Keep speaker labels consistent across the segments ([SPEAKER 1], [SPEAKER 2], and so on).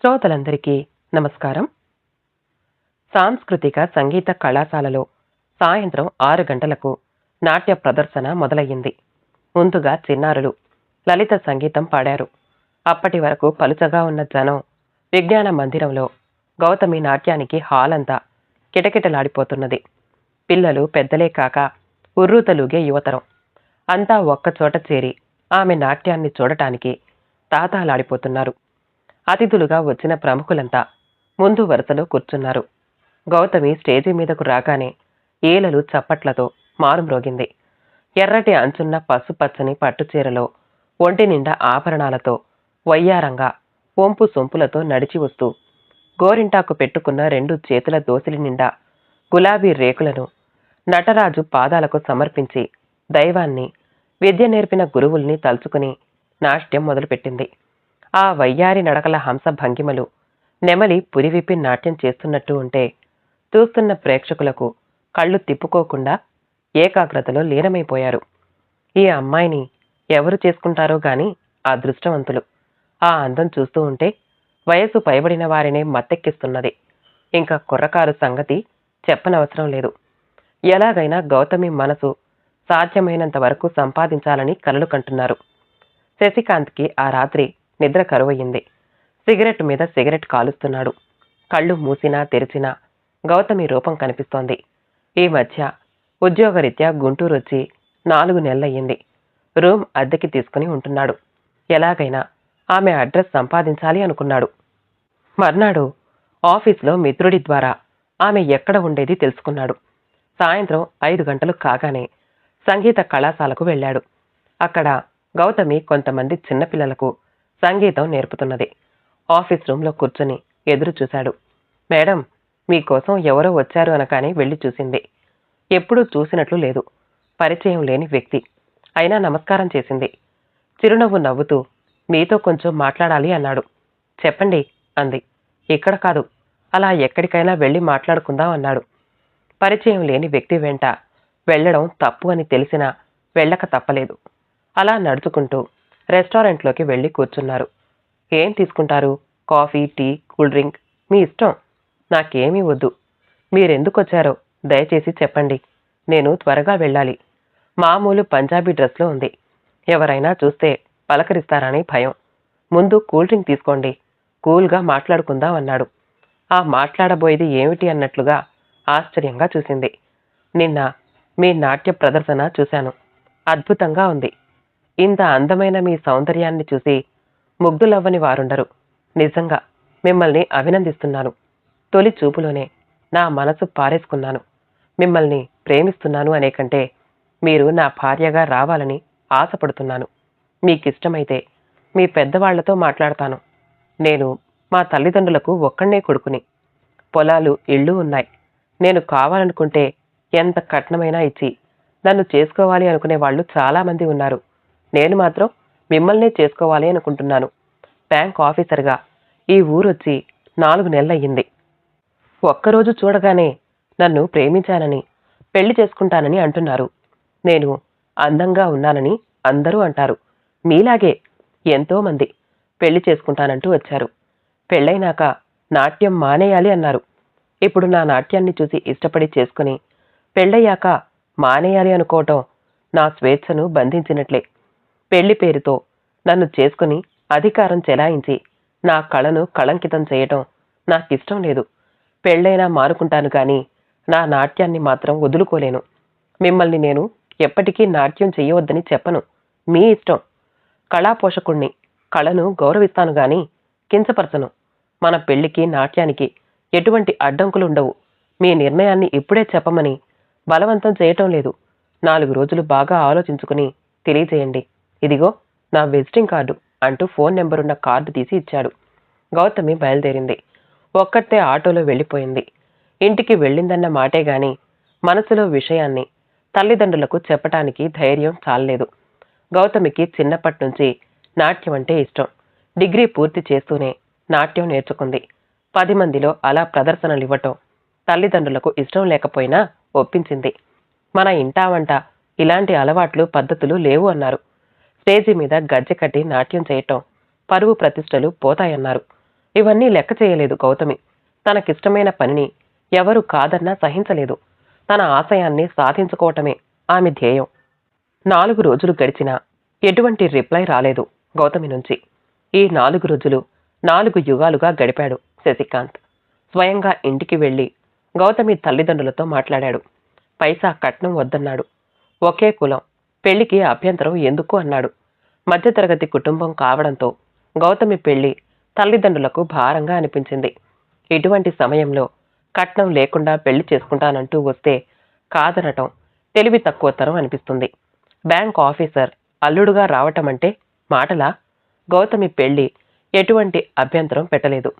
[SPEAKER 1] శ్రోతలందరికీ నమస్కారం. సాంస్కృతిక సంగీత కళాశాలలో సాయంత్రం ఆరు గంటలకు నాట్య ప్రదర్శన మొదలయ్యింది. ముందుగా చిన్నారులు లలిత సంగీతం పాడారు. అప్పటి వరకు పలుచగా ఉన్న జనం విజ్ఞాన మందిరంలో గౌతమి నాట్యానికి హాల్ అంతా కిటకిటలాడిపోతున్నది. పిల్లలు పెద్దలే కాక ఉర్రూతలూగే యువతరం. అంతా ఒక్కచోట చేరి ఆమె నాట్యాన్ని చూడటానికి తాతాలాడిపోతున్నారు. అతిథులుగా వచ్చిన ప్రముఖులంతా ముందు వరుసలో కూర్చున్నారు. గౌతమి స్టేజి మీదకు రాగానే ఏలలు చప్పట్లతో మారుమ్రోగింది ఎర్రటి అంచున్న పసుపచ్చని పట్టుచీరలో ఒంటి నిండా ఆభరణాలతో వయ్యారంగా ఒంపు సొంపులతో నడిచి వస్తూ గోరింటాకు పెట్టుకున్న రెండు చేతుల దోసిలి నిండా గులాబీ రేకులను నటరాజు పాదాలకు సమర్పించి దైవాన్ని విద్య నేర్పిన గురువుల్ని తలుచుకుని నాట్యం మొదలుపెట్టింది. ఆ వయ్యారి నడకల హంస భంగిమలు. నెమలి పురివిప్పి నాట్యం చేస్తున్నట్టు ఉంటే చూస్తున్న ప్రేక్షకులకు కళ్ళు తిప్పుకోకుండా ఏకాగ్రతలో లీనమైపోయారు. ఈ అమ్మాయిని ఎవరు చేసుకుంటారో గాని అదృష్టవంతులు. ఆ అందం చూస్తూ ఉంటే వయసు పైబడిన వారినే మత్తెక్కిస్తున్నది. ఇంకా కుర్రకారు సంగతి చెప్పనవసరం లేదు. ఎలాగైనా గౌతమి మనసు సాధ్యమైనంత వరకు సంపాదించాలని కలలు కంటున్నారు. శశికాంత్కి ఆ రాత్రి నిద్ర కరువయ్యింది. సిగరెట్ మీద సిగరెట్ కాలుస్తున్నాడు. కళ్ళు మూసినా తెరిచినా గౌతమి రూపం కనిపిస్తోంది. ఈ మధ్య ఉద్యోగరీత్యా గుంటూరు వచ్చి నాలుగు నెలలయ్యింది. రూమ్ అద్దెకి తీసుకుని ఉంటున్నాడు. ఎలాగైనా ఆమె అడ్రస్ సంపాదించాలి అనుకున్నాడు. మర్నాడు ఆఫీస్లో మిత్రుడి ద్వారా ఆమె ఎక్కడ ఉండేది తెలుసుకున్నాడు. సాయంత్రం ఐదు గంటలు కాగానే సంగీత కళాశాలకు వెళ్ళాడు. అక్కడ గౌతమి కొంతమంది చిన్నపిల్లలకు సంగీతం నేర్పుతున్నది. ఆఫీస్ రూమ్లో కూర్చొని ఎదురు చూశాడు. మేడం మీకోసం ఎవరో వచ్చారు అనగానే వెళ్ళి చూసింది. ఎప్పుడూ చూసినట్లు లేదు. పరిచయం లేని వ్యక్తి. అయినా నమస్కారం చేసింది. చిరునవ్వు నవ్వుతూ మీతో కొంచెం మాట్లాడాలి అన్నాడు. చెప్పండి అంది. ఇక్కడ కాదు. అలా ఎక్కడికైనా వెళ్ళి మాట్లాడుకుందాం అన్నాడు. పరిచయం లేని వ్యక్తి వెంట వెళ్ళడం తప్పు అని తెలిసినా వెళ్ళక తప్పలేదు. అలా నడుచుకుంటూ రెస్టారెంట్లోకి వెళ్ళి కూర్చున్నారు. ఏం తీసుకుంటారు? Coffee tea cool drink? మీ ఇష్టం. నాకేమీ వద్దు. మీరెందుకు వచ్చారో దయచేసి చెప్పండి. నేను త్వరగా వెళ్ళాలి. మామూలు పంజాబీ డ్రెస్లో ఉంది. ఎవరైనా చూస్తే పలకరిస్తారని భయం. ముందు కూల్ డ్రింక్ తీసుకోండి. కూల్గా మాట్లాడుకుందాం అన్నాడు. ఆ మాట్లాడబోయేది ఏమిటి అన్నట్లుగా ఆశ్చర్యంగా చూసింది. నిన్న మీ నాట్య ప్రదర్శన చూశాను. అద్భుతంగా ఉంది. ఇంత అందమైన మీ సౌందర్యాన్ని చూసి ముగ్ధులవ్వని వారుండరు. నిజంగా మిమ్మల్ని అభినందిస్తున్నాను. తొలి చూపులోనే నా మనసు పారేసుకున్నాను. మిమ్మల్ని ప్రేమిస్తున్నాను అనే కంటే మీరు నా భార్యగా రావాలని ఆశపడుతున్నాను. మీకిష్టమైతే మీ పెద్దవాళ్ళతో మాట్లాడతాను. నేను మా తల్లిదండ్రులకు ఒక్కడే కొడుకుని. పొలాలు ఇళ్ళు ఉన్నాయి. నేను కావాలనుకుంటే ఎంత కట్నమైనా ఇచ్చి నన్ను చేసుకోవాలి అనుకునే వాళ్ళు చాలామంది ఉన్నారు. నేను మాత్రం మిమ్మల్నే చేసుకోవాలి అనుకుంటున్నాను. బ్యాంక్ ఆఫీసర్గా ఈ ఊరొచ్చి నాలుగు నెలలయ్యింది. ఒక్కరోజు చూడగానే నన్ను ప్రేమించానని పెళ్ళి చేసుకుంటానని అంటున్నారు. నేను అందంగా ఉన్నానని అందరూ అంటారు. మీలాగే ఎంతోమంది పెళ్ళి చేసుకుంటానంటూ వచ్చారు. పెళ్ళైనాక నాట్యం మానేయాలి అన్నారు. ఇప్పుడు నా నాట్యాన్ని చూసి ఇష్టపడి చేసుకుని పెళ్ళయ్యాక మానేయాలి అనుకోవటం నా స్వేచ్ఛను బంధించినట్లే. పెళ్ళి పేరుతో నన్ను చేసుకుని అధికారం చెలాయించి నా కళను కళంకితం చేయటం నాకిష్టం లేదు. పెళ్ళైనా మారుకుంటాను కానీ నా నాట్యాన్ని మాత్రం వదులుకోలేను. మిమ్మల్ని నేను ఎప్పటికీ నాట్యం చేయవద్దని చెప్పను. మీ ఇష్టం. కళాపోషకుణ్ణి కళను గౌరవిస్తాను గాని కించపరచను. మన పెళ్ళికి నాట్యానికి ఎటువంటి అడ్డంకులు ఉండవు మీ నిర్ణయాన్ని ఇప్పుడే చెప్పమని బలవంతం చేయటం లేదు. నాలుగు రోజులు బాగా ఆలోచించుకుని తెలియజేయండి. ఇదిగో నా విజిటింగ్ కార్డు అంటూ ఫోన్ నెంబర్ ఉన్న కార్డు తీసి ఇచ్చాడు. గౌతమి బయలుదేరింది. ఒక్కటే ఆటోలో వెళ్ళిపోయింది. ఇంటికి వెళ్ళిందన్న మాటే గాని మనసులో విషయాన్ని తల్లిదండ్రులకు చెప్పటానికి ధైర్యం చాలలేదు. గౌతమికి చిన్నప్పటి నుంచి నాట్యం అంటే ఇష్టం. డిగ్రీ పూర్తి చేస్తూనే నాట్యం నేర్చుకుంది. పది మందిలో అలా ప్రదర్శనలు ఇవ్వటం తల్లిదండ్రులకు ఇష్టం లేకపోయినా ఒప్పించింది. మన ఇంటా వంట ఇలాంటి అలవాట్లు పద్ధతులు లేవు అన్నారు. స్టేజి మీద గజ్జె కట్టి నాట్యం చేయటం పరువు ప్రతిష్టలు పోతాయన్నారు. ఇవన్నీ లెక్క చేయలేదు గౌతమి. తనకిష్టమైన పనిని ఎవరు కాదన్నా సహించలేదు. తన ఆశయాన్ని సాధించుకోవటమే ఆమె ధ్యేయం. నాలుగు రోజులు గడిచినా ఎటువంటి రిప్లై రాలేదు గౌతమి నుంచి. ఈ నాలుగు రోజులు నాలుగు యుగాలుగా గడిపాడు శశికాంత్. స్వయంగా ఇంటికి వెళ్ళి గౌతమి తల్లిదండ్రులతో మాట్లాడాడు. పైసా కట్నం వద్దన్నాడు. ఒకే కులం పెళ్ళికి అభ్యంతరం ఎందుకు అన్నాడు. మధ్యతరగతి కుటుంబం కావడంతో గౌతమి పెళ్ళి తల్లిదండ్రులకు భారంగా అనిపించింది. ఇటువంటి సమయంలో కట్నం లేకుండా పెళ్ళి చేసుకుంటానంటూ వస్తే కాదనటం తెలివి తక్కువతరం అనిపిస్తుంది. బ్యాంక్ ఆఫీసర్ అల్లుడుగా రావటం అంటే మాటలా? గౌతమి పెళ్ళి ఎటువంటి అభ్యంతరం పెట్టలేదు.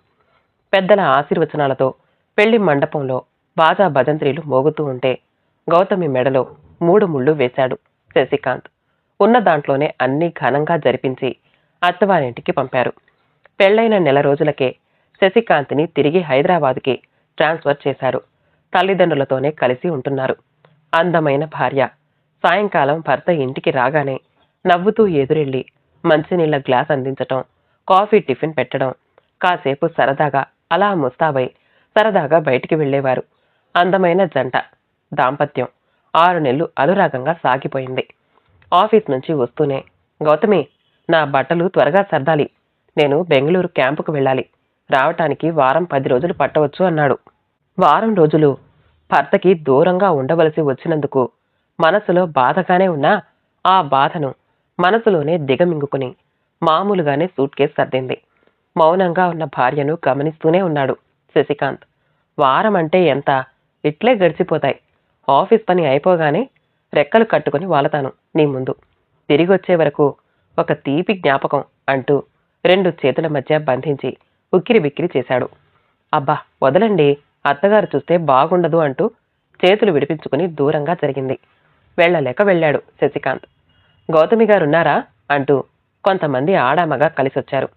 [SPEAKER 1] పెద్దల ఆశీర్వచనాలతో పెళ్ళి మండపంలో బాజా భజంత్రీలు మోగుతూ ఉంటే గౌతమి మెడలో మూడు ముళ్ళు వేశాడు. శశికాంత్. ఉన్న దాంట్లోనే అన్నీ ఘనంగా జరిపించి అత్తవారింటికి పంపారు. పెళ్ళైన నెల రోజులకే శశికాంత్ని తిరిగి హైదరాబాద్కి ట్రాన్స్ఫర్ చేశారు. తల్లిదండ్రులతోనే కలిసి ఉంటున్నారు. అందమైన భార్య. సాయంకాలం భర్త ఇంటికి రాగానే నవ్వుతూ ఎదురెళ్ళి మంచినీళ్ళ గ్లాస్ అందించటం కాఫీ టిఫిన్ పెట్టడం కాసేపు సరదాగా అలా ముస్తాబై సరదాగా బయటికి వెళ్ళేవారు. అందమైన జంట దాంపత్యం. ఆరు నెలలు అనురాగంగా సాగిపోయింది. ఆఫీస్ నుంచి వస్తూనే గౌతమి నా బట్టలు త్వరగా సర్దాలి. నేను బెంగళూరు క్యాంపుకు వెళ్ళాలి. రావటానికి వారం పది రోజులు పట్టవచ్చు అన్నాడు. వారం రోజులు భర్తకి దూరంగా ఉండవలసి వచ్చినందుకు మనసులో బాధగానే ఉన్నా ఆ బాధను మనసులోనే దిగమింగుకుని మామూలుగానే సూట్ కేసు సర్దింది. మౌనంగా ఉన్న భార్యను గమనిస్తూనే ఉన్నాడు శశికాంత్. వారం అంటే ఎంత? ఇట్లే గడిచిపోతాయి. ఆఫీస్ పని అయిపోగానే రెక్కలు కట్టుకుని వాలతాను నీ ముందు. తిరిగి వచ్చే వరకు ఒక తీపి జ్ఞాపకం అంటూ రెండు చేతుల మధ్య బంధించి ఉక్కిరి బిక్కిరి చేశాడు. అబ్బా వదలండి. అత్తగారు చూస్తే బాగుండదు అంటూ చేతులు విడిపించుకుని దూరంగా జరిగింది. వెళ్ళలేక వెళ్ళాడు శశికాంత్. గౌతమి గారున్నారా అంటూ కొంతమంది ఆడామగా కలిసొచ్చారు.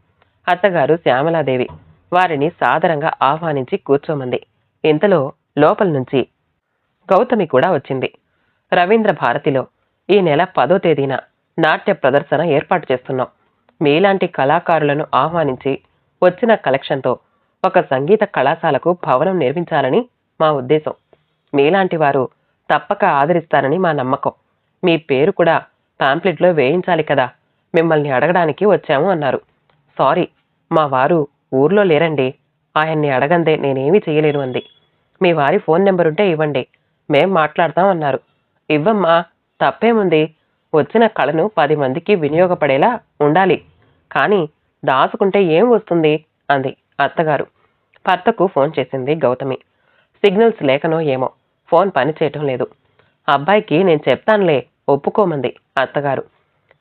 [SPEAKER 1] అత్తగారు శ్యామలాదేవి వారిని సాదరంగా ఆహ్వానించి కూర్చోమంది. ఇంతలో లోపల నుంచి గౌతమి కూడా వచ్చింది. రవీంద్ర భారతిలో ఈ నెల పదో తేదీన నాట్య ప్రదర్శన ఏర్పాటు చేస్తున్నాం. మీలాంటి కళాకారులను ఆహ్వానించి వచ్చిన కలెక్షన్తో ఒక సంగీత కళాశాలకు భవనం నిర్మించాలని మా ఉద్దేశం. మీలాంటి వారు తప్పక ఆదరిస్తారని మా నమ్మకం. మీ పేరు కూడా పాంప్లెట్లో వేయించాలి కదా. మిమ్మల్ని అడగడానికి వచ్చాము అన్నారు. సారీ మా వారు ఊర్లో లేరండి. ఆయన్ని అడగందే నేనేమీ చేయలేను అంది. మీ వారి ఫోన్ నెంబర్ ఉంటే ఇవ్వండి. మేం మాట్లాడతాం అన్నారు. ఇవ్వమ్మా తప్పేముంది? వచ్చిన కళను పది మందికి వినియోగపడేలా ఉండాలి. కానీ దాచుకుంటే ఏం వస్తుంది? అంది అత్తగారు. భర్తకు ఫోన్ చేసింది గౌతమి. సిగ్నల్స్ లేకనో ఏమో ఫోన్ పనిచేయటం లేదు. అబ్బాయికి నేను చెప్తానులే ఒప్పుకోమంది అత్తగారు.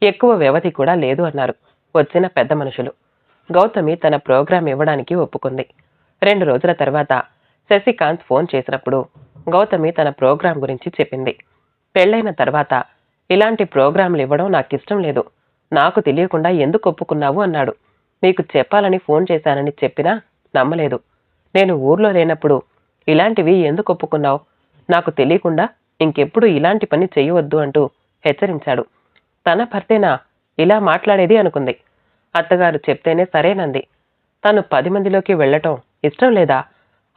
[SPEAKER 1] ఎక్కువ వ్యవధి కూడా లేదు అన్నారు వచ్చిన పెద్ద మనుషులు. గౌతమి తన ప్రోగ్రాం ఇవ్వడానికి ఒప్పుకుంది. రెండు రోజుల తర్వాత శశికాంత్ ఫోన్ చేసినప్పుడు గౌతమి తన ప్రోగ్రాం గురించి చెప్పింది. పెళ్ళైన తర్వాత ఇలాంటి ప్రోగ్రాంలు ఇవ్వడం నాకు ఇష్టం లేదు. నాకు తెలియకుండా ఎందుకు ఒప్పుకున్నావు? అన్నాడు. మీకు చెప్పాలని ఫోన్ చేశానని చెప్పినా నమ్మలేదు. నేను ఊర్లో లేనప్పుడు ఇలాంటివి ఎందుకు ఒప్పుకున్నావు? నాకు తెలియకుండా ఇంకెప్పుడు ఇలాంటి పని చేయవద్దు అంటూ హెచ్చరించాడు. తన భర్తేనా? ఇలా మాట్లాడేది అనుకుంది. అత్తగారు చెప్తేనే సరేనంది. తను పది మందిలోకి వెళ్ళటం ఇష్టం లేదా?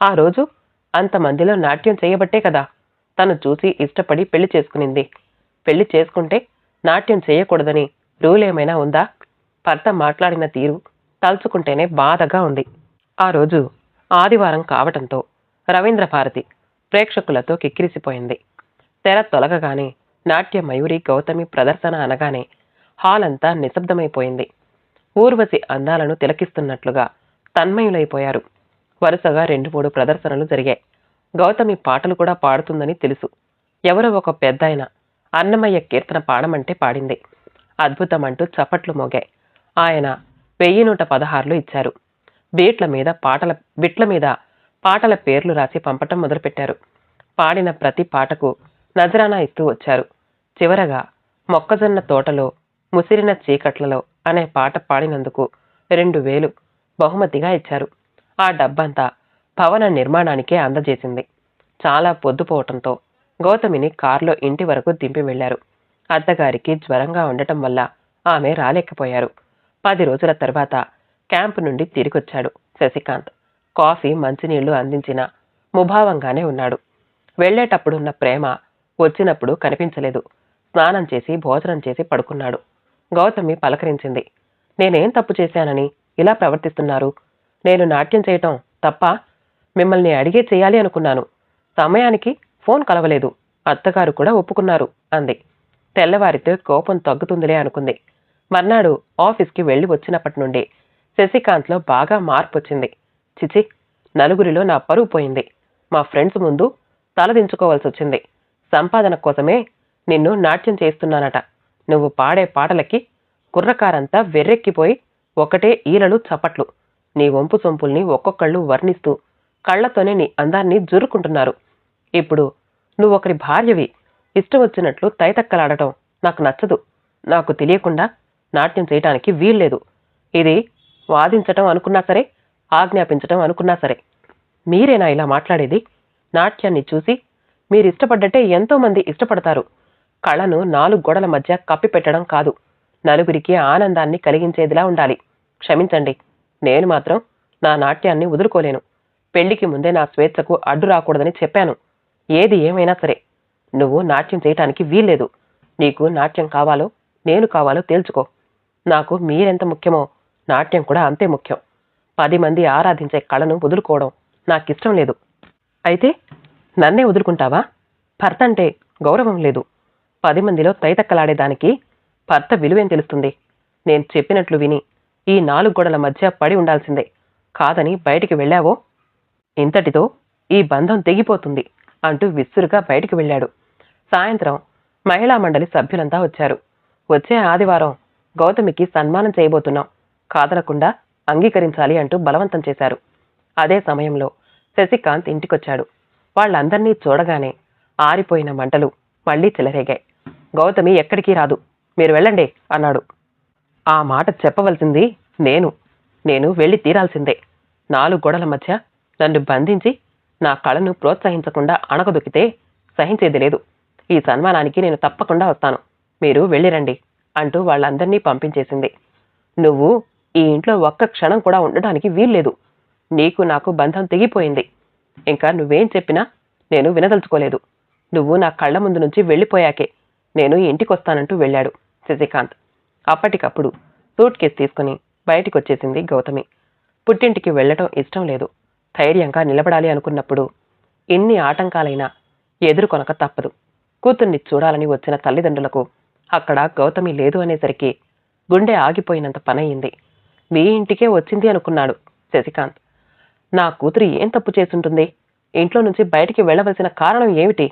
[SPEAKER 1] ఆ రోజు అంతమందిలో నాట్యం చేయబట్టే కదా. తను చూసి ఇష్టపడి పెళ్ళి చేసుకునింది. పెళ్ళి చేసుకుంటే నాట్యం చేయకూడదని రూల్ ఏమైనా ఉందా? భర్త మాట్లాడిన తీరు తలుచుకుంటేనే బాధగా ఉంది. ఆ రోజు ఆదివారం కావటంతో రవీంద్ర భారతి ప్రేక్షకులతో కిక్కిరిసిపోయింది. తెర తొలగగానే నాట్య మయూరి గౌతమి ప్రదర్శన అనగానే హాల్ అంతా నిశ్శబ్దమైపోయింది. ఊర్వశి అందాలను తిలకిస్తున్నట్లుగా తన్మయులైపోయారు. వరుసగా రెండు మూడు ప్రదర్శనలు జరిగాయి. గౌతమి పాటలు కూడా పాడుతుందని తెలుసు. ఎవరో ఒక పెద్దాయన అన్నమయ్య కీర్తన పాడమంటే పాడింది. అద్భుతమంటూ చప్పట్లు మోగాయి. ఆయన వెయ్యి నూట పదహారులు ఇచ్చారు. బీట్ల మీద పాటల బిట్ల మీద పాటల పేర్లు రాసి పంపటం మొదలుపెట్టారు. పాడిన ప్రతి పాటకు నజరానా ఇస్తూ వచ్చారు. చివరగా మొక్కజొన్న తోటలో ముసిరిన చీకట్లలో అనే పాట పాడినందుకు రెండు వేలు బహుమతిగా ఇచ్చారు. ఆ డబ్బంతా భవన నిర్మాణానికే అందజేసింది. చాలా పొద్దుపోవటంతో గౌతమిని కారులో ఇంటి వరకు దింపి వెళ్ళారు అత్తగారికి జ్వరంగా ఉండటం వల్ల ఆమె రాలేకపోయారు. పది రోజుల తర్వాత క్యాంపు నుండి తిరిగొచ్చాడు శశికాంత్. కాఫీ మంచినీళ్ళు అందించిన ముభావంగానే ఉన్నాడు. వెళ్ళేటప్పుడున్న ప్రేమ వచ్చినప్పుడు కనిపించలేదు. స్నానం చేసి భోజనం చేసి పడుకున్నాడు. గౌతమి పలకరించింది. నేనేం తప్పు చేశానని? ఇలా ప్రవర్తిస్తున్నారు? నేను నాట్యం చేయటం తప్ప మిమ్మల్ని అడిగే చేయాలి అనుకున్నాను. సమయానికి ఫోన్ కలవలేదు. అత్తగారు కూడా ఒప్పుకున్నారు అంది. తెల్లవారితే కోపం తగ్గుతుందిలే అనుకుంది. మర్నాడు ఆఫీస్కి వెళ్ళి వచ్చినప్పటి నుండి శశికాంత్లో బాగా మార్పు వచ్చింది చిచి నలుగురిలో నా పరువు పోయింది. మా ఫ్రెండ్స్ ముందు తలదించుకోవాల్సి వచ్చింది. సంపాదన కోసమే నిన్ను నాట్యం చేస్తున్నానట. నువ్వు పాడే పాటలకి కుర్రకారంతా వెర్రెక్కిపోయి ఒకటే ఈలలు చప్పట్లు. నీ వంపు సొంపుల్ని ఒక్కొక్కళ్ళు వర్ణిస్తూ కళ్ళతోనే నీ అందాన్ని జురుకుంటున్నారు. ఇప్పుడు నువ్వొకరి భార్యవి. ఇష్టం వచ్చినట్లు తైతక్కలాడటం నాకు నచ్చదు. నాకు తెలియకుండా నాట్యం చేయటానికి వీల్లేదు. ఇది వాదించటం అనుకున్నా సరే ఆజ్ఞాపించటం అనుకున్నా సరే. మీరేనా ఇలా మాట్లాడేది? నాట్యాన్ని చూసి మీరు ఇష్టపడ్డట్టే ఎంతోమంది ఇష్టపడతారు. కళను నాలుగు గోడల మధ్య కప్పిపెట్టడం కాదు. నలుగురికి ఆనందాన్ని కలిగించేదిలా ఉండాలి. క్షమించండి. నేను మాత్రం నా నాట్యాన్ని వదులుకోలేను. పెళ్ళికి ముందే నా స్వేచ్ఛకు అడ్డు రాకూడదని చెప్పాను. ఏది ఏమైనా సరే నువ్వు నాట్యం చేయటానికి వీల్లేదు. నీకు నాట్యం కావాలో నేను కావాలో తేల్చుకో. నాకు మీరెంత ముఖ్యమో నాట్యం కూడా అంతే ముఖ్యం. పది మంది ఆరాధించే కళను వదులుకోవడం నాకిష్టం లేదు. అయితే నన్నే వదులుకుంటావా? భర్త అంటే గౌరవం లేదు. పది మందిలో తైతక్కలాడేదానికి భర్త విలువేం తెలుస్తుంది? నేను చెప్పినట్లు విని ఈ నాలుగు గోడల మధ్య పడి ఉండాల్సిందే. కాదని బయటికి వెళ్ళావో? ఇంతటితో ఈ బంధం తెగిపోతుంది అంటూ విసురుగా బయటికి వెళ్ళాడు. సాయంత్రం మహిళా మండలి సభ్యులంతా వచ్చారు. వచ్చే ఆదివారం గౌతమికి సన్మానం చేయబోతున్నాం. కాదనకుండా అంగీకరించాలి అంటూ బలవంతం చేశారు. అదే సమయంలో శశికాంత్ ఇంటికొచ్చాడు. వాళ్ళందర్నీ చూడగానే ఆరిపోయిన మంటలు మళ్ళీ చెలరేగాయి. గౌతమి ఎక్కడికి రాదు. మీరు వెళ్ళండి అన్నాడు. ఆ మాట చెప్పవలసింది నేను. నేను వెళ్ళి తీరాల్సిందే. నాలుగు గోడల మధ్య నన్ను బంధించి నా కళను ప్రోత్సహించకుండా అణగదొక్కితే సహించేది లేదు. ఈ సన్మానానికి నేను తప్పకుండా వస్తాను. మీరు వెళ్ళిరండి అంటూ వాళ్ళందరినీ పంపించేసింది. నువ్వు ఈ ఇంట్లో ఒక్క క్షణం కూడా ఉండడానికి వీల్లేదు. నీకు నాకు బంధం తెగిపోయింది. ఇంకా నువ్వేం చెప్పినా నేను వినదలుచుకోలేదు. నువ్వు నా కళ్ళ ముందు నుంచి వెళ్ళిపోయాకే నేను ఇంటికొస్తానంటూ వెళ్ళాడు శశికాంత్. అప్పటికప్పుడు సూట్ కేసు తీసుకుని బయటికి వచ్చేసింది గౌతమి. పుట్టింటికి వెళ్ళటం ఇష్టం లేదు. ధైర్యంగా నిలబడాలి అనుకున్నప్పుడు ఎన్ని ఆటంకాలైనా ఎదుర్కొనక తప్పదు. కూతుర్ని చూడాలని వచ్చిన తల్లిదండ్రులకు అక్కడ గౌతమి లేదు అనేసరికి గుండె ఆగిపోయినంత పనయింది. మీ ఇంటికే వచ్చింది అనుకున్నాడు శశికాంత్. నా కూతురు ఏం తప్పు చేసుంటుంది ఇంట్లో నుంచి బయటికి వెళ్ళవలసిన కారణం ఏమిటి?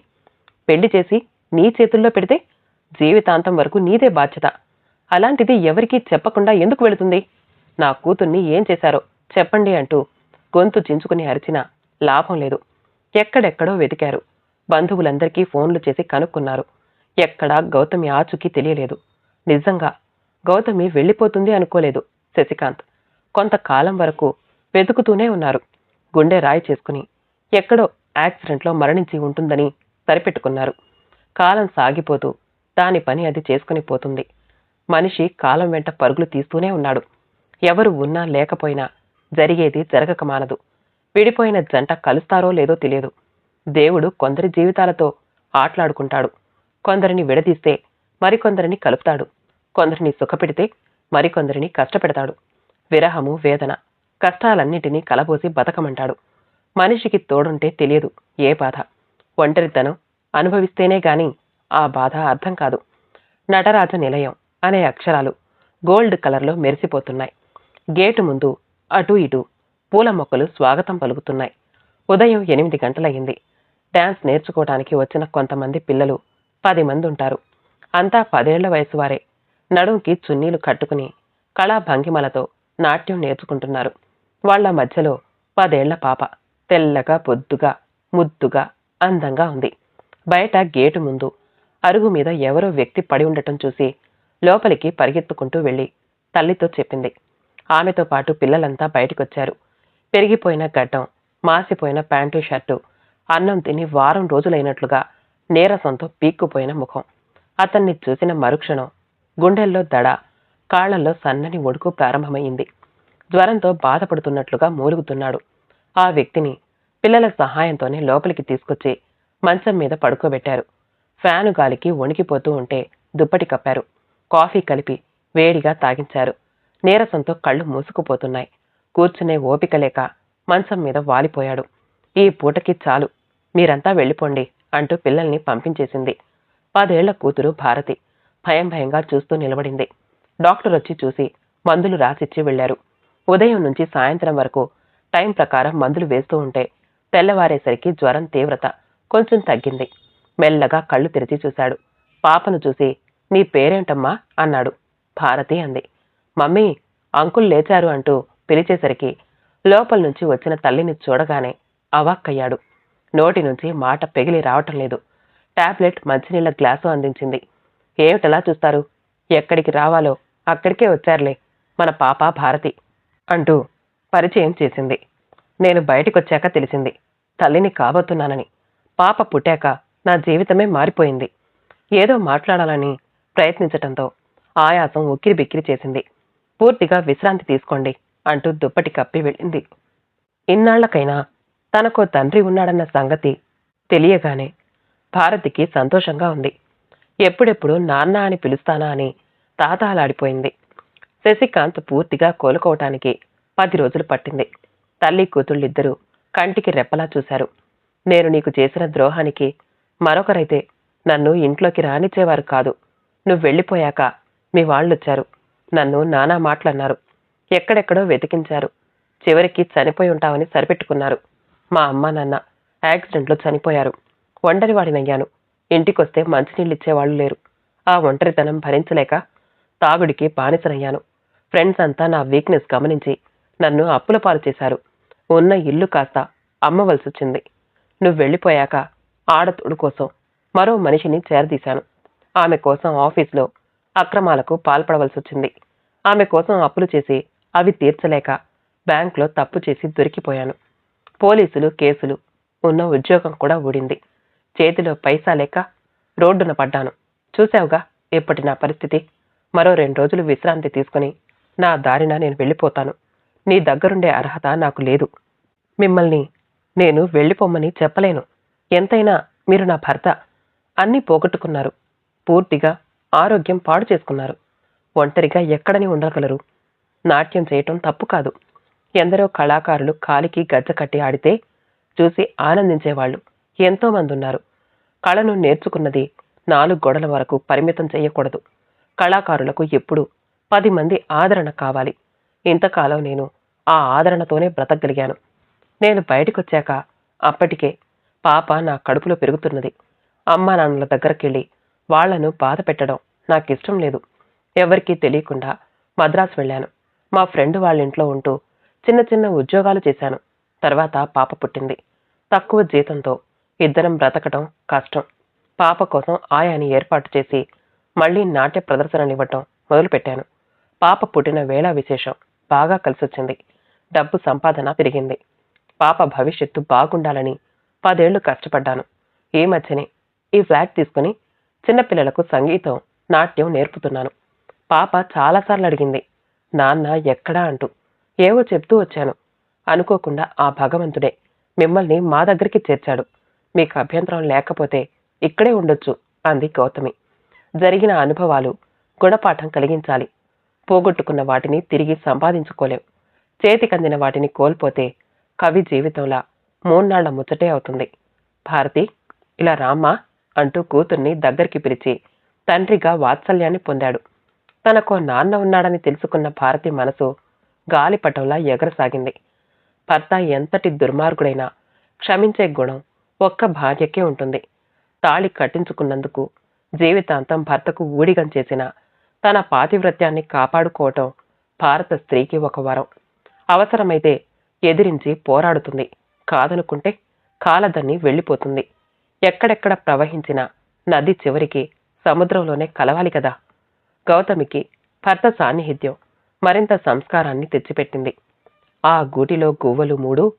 [SPEAKER 1] పెళ్ళి చేసి నీ చేతుల్లో పెడితే జీవితాంతం వరకు నీదే బాధ్యత. అలాంటిది ఎవరికీ చెప్పకుండా ఎందుకు వెళుతుంది? నా కూతుర్ని ఏం చేశారో చెప్పండి అంటూ గొంతు చించుకుని అరిచినా లాభం లేదు. ఎక్కడెక్కడో వెతికారు. బంధువులందరికీ ఫోన్లు చేసి కనుక్కున్నారు. ఎక్కడా గౌతమి ఆచుకి తెలియలేదు. నిజంగా గౌతమి వెళ్ళిపోతుంది అనుకోలేదు శశికాంత్. కొంతకాలం వరకు వెతుకుతూనే ఉన్నారు. గుండె రాయి చేసుకుని ఎక్కడో యాక్సిడెంట్లో మరణించి ఉంటుందని సరిపెట్టుకున్నారు. కాలం సాగిపోతూ దాని పని అది చేసుకుని పోతుంది. మనిషి కాలం వెంట పరుగులు తీస్తూనే ఉన్నాడు. ఎవరు ఉన్నా లేకపోయినా జరిగేది జరగక మానదు. విడిపోయిన జంట కలుస్తారో లేదో తెలియదు. దేవుడు కొందరి జీవితాలతో ఆటలాడుకుంటాడు. కొందరిని విడదీస్తే మరికొందరిని కలుపుతాడు. కొందరిని సుఖపెడితే మరికొందరిని కష్టపెడతాడు. విరహము వేదన కష్టాలన్నిటినీ కలబోసి బతకమంటాడు. మనిషికి తోడుంటే తెలియదు ఏ బాధ. ఒంటరితనం అనుభవిస్తేనే గాని ఆ బాధ అర్థం కాదు. నటరాజ నిలయం. అనే అక్షరాలు గోల్డ్ కలర్లో మెరిసిపోతున్నాయి. గేటు ముందు అటు ఇటు పూల మొక్కలు స్వాగతం పలుకుతున్నాయి. ఉదయం ఎనిమిది గంటలయ్యింది. డ్యాన్స్ నేర్చుకోవడానికి వచ్చిన కొంతమంది పిల్లలు పది మంది ఉంటారు అంతా పదేళ్ళ వయసు వారే. నడుంకి చున్నీలు కట్టుకుని కళా భంగిమలతో నాట్యం నేర్చుకుంటున్నారు. వాళ్ళ మధ్యలో పదేళ్ళ పాప తెల్లగా బొద్దుగా ముద్దుగా అందంగా ఉంది. బయట గేటు ముందు అరుగు మీద ఎవరో వ్యక్తి పడి ఉండటం చూసి లోపలికి పరిగెత్తుకుంటూ వెళ్ళి తల్లితో చెప్పింది. ఆమెతో పాటు పిల్లలంతా బయటకొచ్చారు. పెరిగిపోయిన గడ్డం మాసిపోయిన ప్యాంటు షర్టు అన్నం తిని వారం రోజులైనట్లుగా నీరసంతో పీక్కుపోయిన ముఖం. అతన్ని చూసిన మరుక్షణం గుండెల్లో దడ కాళ్ళలో సన్నని ఒడుకు ప్రారంభమైంది. జ్వరంతో బాధపడుతున్నట్లుగా మూలుగుతున్నాడు. ఆ వ్యక్తిని పిల్లల సహాయంతోనే లోపలికి తీసుకొచ్చి మంచం మీద పడుకోబెట్టారు. ఫ్యాను గాలికి వణికిపోతూ ఉంటే దుప్పటి కప్పారు. కాఫీ కలిపి వేడిగా తాగించారు. నీరసంతో కళ్ళు మూసుకుపోతున్నాయి. కూర్చునే ఓపిక లేక మంచం మీద వాలిపోయాడు. ఈ పూటకి చాలు. మీరంతా వెళ్ళిపోండి అంటూ పిల్లల్ని పంపించేసింది. పదేళ్ళ కూతురు భారతి భయం భయంగా చూస్తూ నిలబడింది. డాక్టర్ వచ్చి చూసి మందులు రాసిచ్చి వెళ్ళారు ఉదయం నుంచి సాయంత్రం వరకు టైం ప్రకారం మందులు వేస్తూ ఉంటే తెల్లవారేసరికి జ్వరం తీవ్రత కొంచెం తగ్గింది. మెల్లగా కళ్ళు తెరిచి చూశాడు. పాపను చూసి నీ పేరేంటమ్మా? అన్నాడు. భారతి అంది. మమ్మీ అంకుల్ లేచారు అంటూ పిలిచేసరికి లోపల నుంచి వచ్చిన తల్లిని చూడగానే అవాక్కయ్యాడు. నోటి నుంచి మాట పెగిలి రావటం లేదు. టాబ్లెట్ మంచినీళ్ళ గ్లాసు అందించింది. ఏమిటలా చూస్తారు? ఎక్కడికి రావాలో అక్కడికే వచ్చారులే మన పాప భారతి అంటూ పరిచయం చేసింది. నేను బయటికొచ్చాక తెలిసింది. తల్లిని కాబోతున్నానని. పాప పుట్టాక నా జీవితమే మారిపోయింది. ఏదో మాట్లాడాలని ప్రయత్నించటంతో ఆయాసం ఉక్కిరి బిక్కిరి చేసింది. పూర్తిగా విశ్రాంతి తీసుకోండి అంటూ దుప్పటి కప్పి వెళ్ళింది. ఇన్నాళ్ళకైనా తనకు తండ్రి ఉన్నాడన్న సంగతి తెలియగానే భారతికి సంతోషంగా ఉంది. ఎప్పుడెప్పుడు నాన్న అని పిలుస్తానా అని తాతాలాడిపోయింది. శశికాంత్ పూర్తిగా కోలుకోవటానికి పది రోజులు పట్టింది. తల్లి కూతుళ్ళిద్దరూ కంటికి రెప్పలా చూశారు. నేను నీకు చేసిన ద్రోహానికి మరొకరైతే నన్ను ఇంట్లోకి రానిచ్చేవారు కాదు. నువ్వు వెళ్ళిపోయాక మీ వాళ్ళొచ్చారు. నన్ను నానా మాటలన్నారు. ఎక్కడెక్కడో వెతికించారు. చివరికి చనిపోయి ఉంటావని సరిపెట్టుకున్నారు. మా అమ్మ నాన్న యాక్సిడెంట్లో చనిపోయారు. ఒంటరివాడినయ్యాను ఇంటికొస్తే మంచినీళ్ళు ఇచ్చేవాళ్ళు లేరు. ఆ ఒంటరితనం భరించలేక తాగుడికి బానిసనయ్యాను. ఫ్రెండ్స్ అంతా నా వీక్నెస్ గమనించి నన్ను అప్పుల పాలు చేశారు. ఉన్న ఇల్లు కాస్త అమ్మవలసి వచ్చింది నువ్వు వెళ్ళిపోయాక ఆడతోడు కోసం మరో మనిషిని చేరదీశాను. ఆమె కోసం ఆఫీస్లో అక్రమాలకు పాల్పడవలసి వచ్చింది. ఆమె కోసం అప్పులు చేసి అవి తీర్చలేక బ్యాంక్లో తప్పు చేసి దొరికిపోయాను. పోలీసులు కేసులు ఉన్న ఉద్యోగం కూడా ఊడింది. చేతిలో పైసా లేక రోడ్డున పడ్డాను. చూసావుగా ఇప్పటి నా పరిస్థితి? మరో రెండు రోజులు విశ్రాంతి తీసుకుని నా దారిన నేను వెళ్ళిపోతాను. నీ దగ్గరుండే అర్హత నాకు లేదు. మిమ్మల్ని నేను వెళ్ళిపోమ్మని చెప్పలేను. ఎంతైనా మీరు నా భర్త. అన్నీ పోగొట్టుకున్నారు. పూర్తిగా ఆరోగ్యం పాడు చేసుకున్నారు. ఒంటరిగా ఎక్కడని ఉండగలరు. నాట్యం చేయటం తప్పు కాదు. ఎందరో కళాకారులు కాలికి గజ్జ కట్టి ఆడితే చూసి ఆనందించేవాళ్ళు ఎంతోమంది ఉన్నారు కళను నేర్చుకున్నది నాలుగు గొడవల వరకు పరిమితం చేయకూడదు. కళాకారులకు ఎప్పుడు పది మంది ఆదరణ కావాలి. ఇంతకాలం నేను ఆ ఆదరణతోనే బ్రతకగలిగాను. నేను బయటకొచ్చాక అప్పటికే పాప నా కడుపులో పెరుగుతున్నది. అమ్మా నాన్నల దగ్గరకెళ్ళి వాళ్ళను బాధ పెట్టడం ఇష్టం లేదు. ఎవరికీ తెలియకుండా మద్రాసు వెళ్ళాను. మా ఫ్రెండ్ వాళ్ళ ఇంట్లో ఉంటూ చిన్న చిన్న ఉద్యోగాలు చేశాను. తర్వాత పాప పుట్టింది. తక్కువ జీతంతో ఇద్దరం బ్రతకడం కష్టం. పాప కోసం ఆయాని ఏర్పాటు చేసి మళ్ళీ నాట్య ప్రదర్శననివ్వటం మొదలుపెట్టాను. పాప పుట్టిన వేళ విశేషం బాగా కలిసొచ్చింది. డబ్బు సంపాదన పెరిగింది. పాప భవిష్యత్తు బాగుండాలని పదేళ్ళు కష్టపడ్డాను. ఈ మధ్యనే ఈ ఫ్లాట్ తీసుకుని చిన్నపిల్లలకు సంగీతం నాట్యం నేర్పుతున్నాను. పాప చాలాసార్లు అడిగింది నాన్న ఎక్కడా? అంటూ. ఏవో చెప్తూ వచ్చాను. అనుకోకుండా ఆ భగవంతుడే మిమ్మల్ని మా దగ్గరికి చేర్చాడు. మీకు అభ్యంతరం లేకపోతే ఇక్కడే ఉండొచ్చు అంది గౌతమి. జరిగిన అనుభవాలు గుణపాఠం కలిగించాలి. పోగొట్టుకున్న వాటిని తిరిగి సంపాదించుకోలేం. చేతికందిన వాటిని కోల్పోతే కవి జీవితంలా మూన్నాళ్ళ ముచ్చటే అవుతుంది. భారతి ఇలా రామ్మా? అంటూ కూతుర్ని దగ్గరికి పిలిచి తండ్రిగా వాత్సల్యాన్ని పొందాడు. తనకో నాన్న ఉన్నాడని తెలుసుకున్న భారతి మనసు గాలిపటంలా ఎగరసాగింది. భర్త ఎంతటి దుర్మార్గుడైనా క్షమించే గుణం ఒక్క భార్యకే ఉంటుంది. తాళి కట్టించుకున్నందుకు జీవితాంతం భర్తకు ఊడిగం చేసిన తన పాతివ్రత్యాన్ని కాపాడుకోవటం భారత స్త్రీకి ఒక వరం. అవసరమైతే ఎదిరించి పోరాడుతుంది. కాదనుకుంటే కాలదన్ని వెళ్ళిపోతుంది. ఎక్కడెక్కడ ప్రవహించిన నది చివరికి సముద్రంలోనే కలవాలి కదా. గౌతమికి భర్త సాన్నిహిత్యం మరింత సంస్కారాన్ని తెచ్చిపెట్టింది. ఆ గూటిలో గువ్వలు మూడు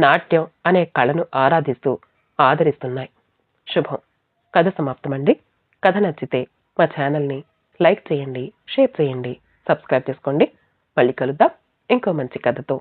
[SPEAKER 1] నాట్యం అనే కళను ఆరాధిస్తూ ఆదరిస్తున్నాయి. శుభం. కథ సమాప్తమండి. కథ నచ్చితే మా ఛానల్ని లైక్ చేయండి షేర్ చేయండి సబ్స్క్రైబ్ చేసుకోండి. మళ్ళీ కలుద్దాం. ఇంకో మంచి కథతో.